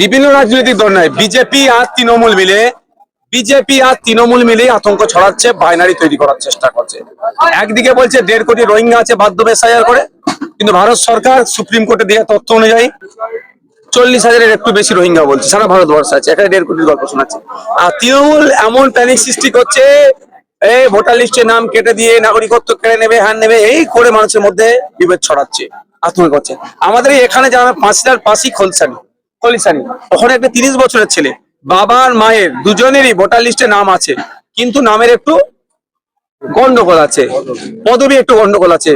বিভিন্ন রাজনৈতিক দল নয় বিজেপি আর তৃণমূল মিলে, বিজেপি আর তৃণমূল মিলেই আতঙ্ক ছড়াচ্ছে বাইনারি তৈরি করার চেষ্টা করছে। একদিকে বলছে দেড় কোটি রোহিঙ্গা আছে বাধ্য এসআইআর করে, কিন্তু ভারত সরকার সুপ্রিম কোর্টে দেওয়া তথ্য অনুযায়ী চল্লিশ হাজারের একটু বেশি রোহিঙ্গা বলছে। সারা ভারতবর্ষ আছে, এখানে দেড় কোটির গল্প শোনাচ্ছে। আর তৃণমূল এমন প্যানিক সৃষ্টি করছে এই ভোটার লিস্টে নাম কেটে দিয়ে নাগরিকত্ব কেড়ে নেবে হ্যান নেবে, এই করে মানুষের মধ্যে বিভেদ ছড়াচ্ছে, আতঙ্ক করছে। আমাদের এখানে যারা পাঁচ হাজার পাশই খোলসানি খলিসানি ওখানে একটা তিরিশ বছরের ছেলে। বাবা আর মায়ের দুজনেরই ভোটার লিস্টে নাম আছে। কিন্তু নামের একটু গন্ডগোল আছে। পদবি একটু গন্ডগোল আছে।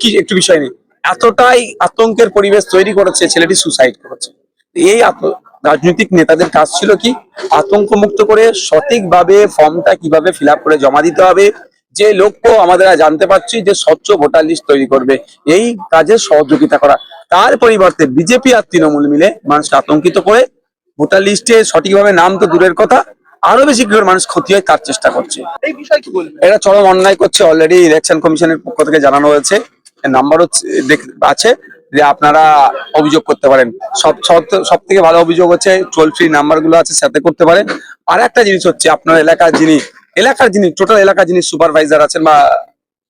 কি একটু বিষয় নেই। এতটাই আতঙ্কের পরিবেশ তৈরি করেছে ছেলেটি সুসাইড করেছে। এই রাজনৈতিক নেতাদের কাজ ছিল কি? আতঙ্ক মুক্ত করে সঠিকভাবে ফর্মটা কীভাবে ফিল করে জমা দিতে হবে? যে লক্ষ্য আমাদের জানতে পারছি যে স্বচ্ছ ভোটার লিস্ট তৈরি করবে। এই কাজে সহযোগিতা করা। তার পরিবর্তে বিজেপি আর তৃণমূল মিলে মানুষকে আতঙ্কিত করে ভোটার লিস্টে সঠিকভাবে নাম তো দূরের কথা আরও বেশি কি করে মানুষ ক্ষতি হয় তার চেষ্টা করছে। এই বিষয়ে কি বলবেন? এটা চরম অন্যায় করছে অলরেডি ইলেকশন কমিশনের পক্ষ থেকে জানানো হয়েছে। নাম্বারও আছে যে আপনারা অভিযোগ করতে পারেন। সব সব থেকে ভালো অভিযোগ হচ্ছে টোল ফ্রি নাম্বারগুলো আছে সাথে করতে পারেন। আর একটা জিনিস হচ্ছে আপনার এলাকার যিনি এলাকার যিনি টোটাল এলাকার যিনি সুপারভাইজার আছেন বা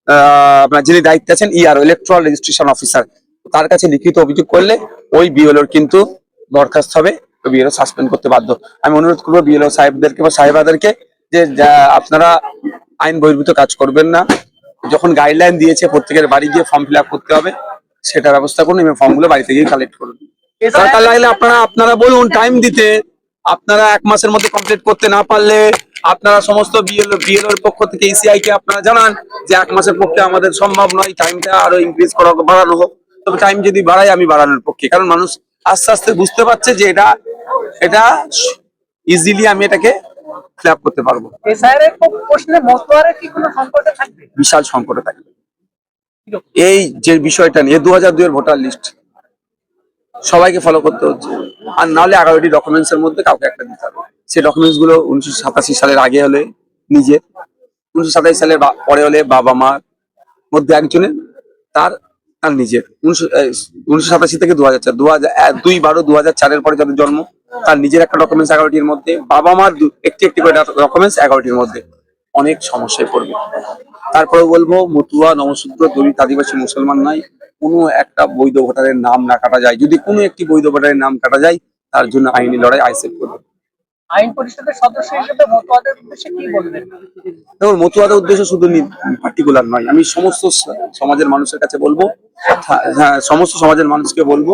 আহ, আপনার যিনি দায়িত্বে আছেন ইআর ইলেকট্রাল রেজিস্ট্রেশন অফিসার তার কাছে লিখিত অভিযোগ করলে ওই বিএলওর কিন্তু বরখাস্ত হবে বিএলও সাসপেন্ড করতে বাধ্য। আমি অনুরোধ করব বিএলও সাহেবদেরকে বা সাহেবাদেরকে যে আপনারা আইন বহির্ভূত কাজ করবেন না যখন গাইডলাইন দিয়েছে প্রত্যেকের বাড়ি গিয়ে ফর্ম ফিল করতে হবে সেটা ব্যবস্থা করুন এবং ফর্মগুলো বাড়িতে গিয়ে কালেক্ট করুন। সরকার লাগলে আপনারা আপনারা বলুন টাইম দিতে আপনারা এক মাসের মধ্যে কমপ্লিট করতে না পারলে আপনারা সমস্ত বিএলও বিএলও এর পক্ষ থেকে ইসিআই কে আপনারা জানান যে এক মাসের পক্ষে আমাদের সম্ভব নয় টাইমটা আরও ইনক্রিজ করা বাড়ানো হোক। টাইম যদি বাড়াই আমি বাড়ানোর পক্ষে। কারণ মানুষ আস্তে আস্তে বুঝতে পারছে যে এটা এটা ইজিলি আমি এটাকে ফিল করতে পারব। বিশাল সংকটে থাকবে। এই যে বিষয়টা নিয়ে দু হাজার দুইয়ের ভোটার লিস্ট সবাইকে ফলো করতে হচ্ছে। আর নাহলে এগারোটি ডকুমেন্টস এর মধ্যে কাউকে একটা দিতে হবে। সেই ডকুমেন্টসগুলো উনিশশো সাতাশি সালের আগে হলে নিজের উনিশশো সাতাশি সালের পরে হলে বাবা মার মধ্যে একজনের তার তার নিজের। উনিশশো উনিশশো সাতাশি থেকে দু হাজার চার দু হাজার দুই বারো দু হাজার চারের পরে যাদের জন্ম তার নিজের একটা ডকুমেন্টস এগারোটির মধ্যে বাবা মার একটি একটি করে ডকুমেন্টস এগারোটির মধ্যে। অনেক সমস্যায় পড়বে। তারপরে বলব মতুয়া নমশূদ্র দলিত আদিবাসী মুসলমান নাই কোনো একটা বৈধ ভোটারের নাম না কাটা যায়। যদি কোনো একটি বৈধ ভোটারের নাম কাটা যায় তার জন্য আইনি লড়াই আইসেফ করবে। আইন পরিষদের সদস্য হিসেবে মতোয়াদের উদ্দেশ্যে কি বলবেন? দেখুন মতুয়াদের উদ্দেশ্য শুধু পার্টিকুলার নয়। আমি সমস্ত সমাজের মানুষের কাছে বলব সমস্ত সমাজের মানুষকে বলব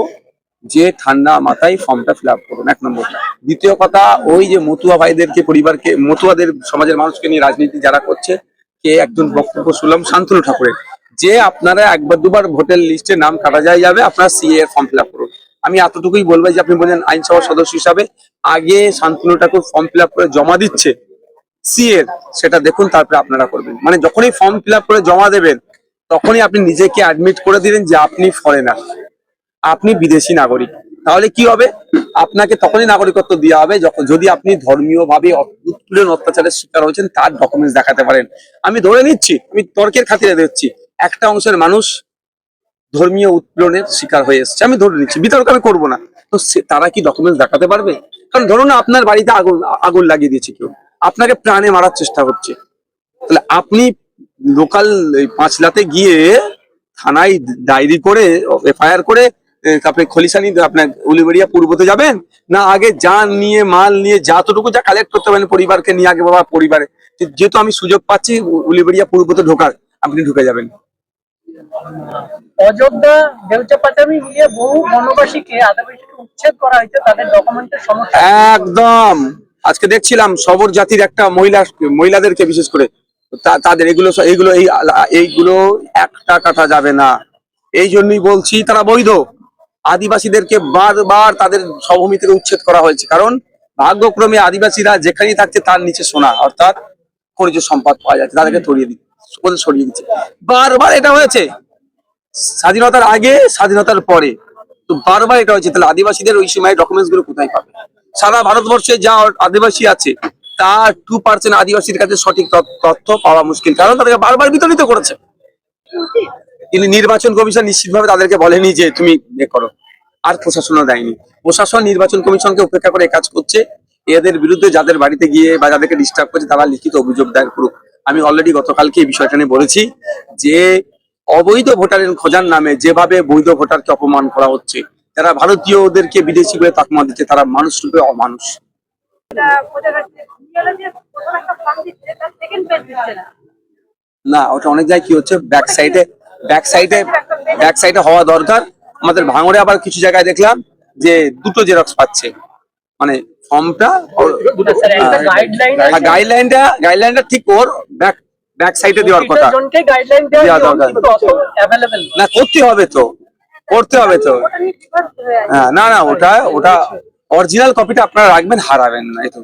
যে ঠান্ডা মাথায় ফর্মটা ফিল আপ করুন, এক নম্বর দ্বিতীয় কথা, ওই যে মতুয়া ভাইদেরকে, পরিবারকে, মতুয়াদের সমাজের মানুষকে নিয়ে রাজনীতি যারা করছে, কে একজন বক্তব্য শুনলাম, শান্তনু ঠাকুরের। যে আপনারা একবার দুবার ভোটার লিস্টে নাম কাটা যায় যাবে, আপনারা সিএ এর ফর্ম ফিল আপ করুন। আমি এতটুকুই বলব যে আপনি বলেন আইনসভার সদস্য হিসাবে, আগে Shantanu Thakur form fill up করে জমা দিচ্ছে সিএর সেটা দেখুন, তারপরে আপনারা করবেন। মানে যখনই ফর্ম ফিল আপ করে জমা দেবেন তখনই আপনি নিজেকে অ্যাডমিট করে দিলেন যে আপনি ফরেনার আপনি বিদেশি নাগরিক। তাহলে কি হবে? আপনাকে তখনই নাগরিকত্ব দেওয়া হবে যখন, যদি আপনি ধর্মীয় ভাবে উৎপীড়ন অত্যাচারের শিকার হয়েছেন, তার ডকুমেন্টস দেখাতে পারেন। আমি ধরে নিচ্ছি, আমি তর্কের খাতিরে দিচ্ছি একটা অংশের মানুষ ধর্মীয় উৎপীড়নের শিকার হয়ে এসেছে। আমি ধরে নিচ্ছি, বিতর্ক আমি করব না। তো তারা কি ডকুমেন্টস দেখাতে পারবে? কারণ ধরুন আপনার বাড়িতে আগুন আগুন লাগিয়ে দিয়েছে কেউ। আপনাকে প্রাণে মারার চেষ্টা হচ্ছে তাহলে আপনি লোকাল পাঁচলাতে গিয়ে থানায় ডায়েরি করে এফআইআর করে এ, আপনি খলিশানি আপনার উলিবেড়িয়া পূর্বতে যাবেন? না আগে যান নিয়ে মাল নিয়ে যতটুকু যা কালেক্ট করতে পারেন পরিবারকে নিয়ে আগে বাবা পরিবারে। যেহেতু আমি সুযোগ পাচ্ছি উলিবেড়িয়া পূর্বতে ঢোকার আপনি ঢুকে যাবেন। অযোধ্যা দেউচা পাচামি মিলিয়ে বহু বনবাসীকে আদিবাসীকে উচ্ছেদ করা হয়েছে তাদের ডকুমেন্টের সমস্যা। একদম! আজকে দেখছিলাম সবর জাতির একটা মহিলা মহিলাদেরকে বিশেষ করে। তাদের এগুলো এইগুলো এই এইগুলো একটা কাটা যাবে না। এই জন্যই বলছি, তারা বৈধ। আদিবাসীদেরকে বারবার তাদের সভূমি থেকে উচ্ছেদ করা হয়েছে। কারণ ভাগ্যক্রমে আদিবাসীরা যেখানেই থাকছে তার নিচে সোনা, অর্থাৎ খনিজ সম্পদ পাওয়া যাচ্ছে। তাদেরকে সরিয়ে দিচ্ছে সরিয়ে দিচ্ছে। বারবার এটা হয়েছে। স্বাধীনতার আগে, স্বাধীনতার পরে। তো বারবার এটা হয়েছে। তাহলে আদিবাসীদের ওই সময় ডকুমেন্টসগুলো কোথায় পাবে? সারা ভারতবর্ষে যা আদিবাসী আছে তার টু পার্সেন্ট আদিবাসীর কাছে সঠিক তথ্য- পাওয়া মুশকিল, কারণ তাদেরকে বারবার বিতরিত করেছে। কিন্তু নির্বাচন কমিশন নিশ্চিতভাবে তাদেরকে বলেনি যে তুমি এ করো, আর প্রশাসনও দেয়নি। প্রশাসন, নির্বাচন কমিশনকে উপেক্ষা করে কাজ করছে। এদের বিরুদ্ধে যাদের বাড়িতে গিয়ে বা যাদেরকে ডিস্টার্ব করছে, তারা লিখিত অভিযোগ দায়ের করুক। আমি অলরেডি গতকালকে এই বিষয়টা নিয়ে বলেছি যে, অবৈধ ভোটারের খোঁজার নামে যেভাবে বৈধ ভোটারকে অপমান করা হচ্ছে যারা ভারতীয়দেরকে বিদেশি বলে তাকমা দিচ্ছে, তারা মানুষ রূপে অমানুষ। না। ওটা অনেক জায়গায় কি হচ্ছে ব্যাক সাইডে ব্যাক সাইডে ব্যাক সাইডে হওয়া দরকার। আমাদের ভাঙড়ে আবার কিছু জায়গায় দেখলাম যে দুটো জেরক্স পাচ্ছে। মানে ফর্মটা স্যার গাইডলাইন আছে। গাইডলাইনটা গাইডলাইনটা ঠিক ওর ব্যাক ব্যাক সাইডে দেওয়ার কথা। জনকে গাইডলাইন দেওয়া দরকার। না করতে হবে তো। করতে হবে তো। হ্যাঁ না না ওটা ওটা অরিজিনাল কপিটা আপনারা রাখবেন হারাবেন না তো